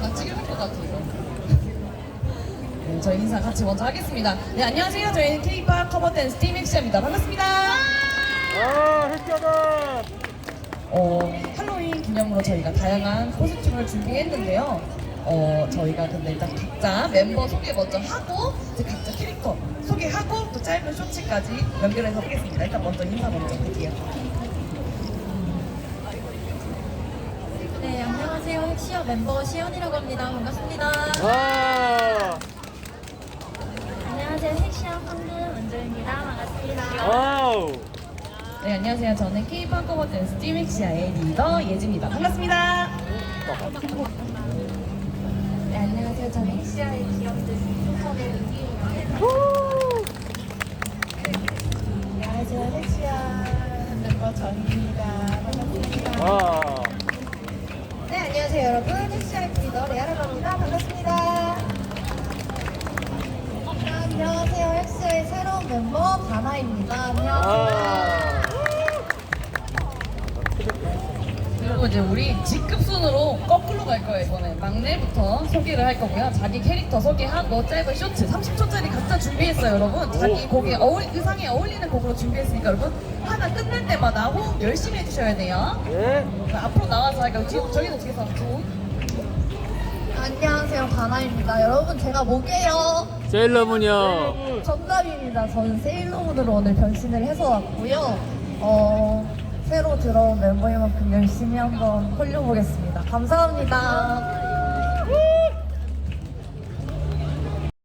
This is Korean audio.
나 찍을 것 같아요. 네, 저희 인사 같이 먼저 하겠습니다. 네, 안녕하세요. 저희는 K-pop 커버 댄스 팀 엑시입니다. 반갑습니다. 아, 햇겨다! 어, 할로윈 기념으로 저희가 다양한 코스튬을 준비했는데요. 어, 저희가 근데 일단 각자 멤버 소개 먼저 하고 이제 각자 캐릭터 소개하고 또 짧은 쇼츠까지 연결해서 하겠습니다. 일단 먼저 인사 먼저 할게요. 네, 안녕하세요. 헥 시어 멤버 시연이라고 합니다. 반갑습니다. 와! 안녕하세요. 헥시어 펀드 은주입니다. 반갑습니다. 와우! 네, 안녕하세요. 저는 K-pop 커버 댄스 팀 엑시아의 리더 예지입니다. 반갑습니다. 네, 안녕하세요. 저는 헥시어의 기억들 안녕하세요. 여러분. 리더 레아라고 합니다. 반갑습니다. 네, 안녕하세요. 헥시어의 새로운 멤버 다나입니다. 안녕하세요. 와! 그리고 이제 우리 직급 순으로 거꾸로 갈 거예요 이번에 막내부터 소개를 할 거고요 자기 캐릭터 소개하고 짧은 쇼츠 30초짜리 각자 준비했어요 여러분 자기 곡에 어울 의상에 어울리는 곡으로 준비했으니까 여러분 하나 끝날 때마다 호흡 열심히 해주셔야 돼요 예? 그럼 앞으로 나와서 할까요? 뒤, 저기는 뒤에서 좀 안녕하세요. 다나입니다. 여러분, 제가 뭐게요? 세일러문이요. 정답입니다. 저는 세일러문으로 오늘 변신을 해서 왔고요. 어, 새로 들어온 멤버인 만큼 열심히 한번 홀려보겠습니다. 감사합니다.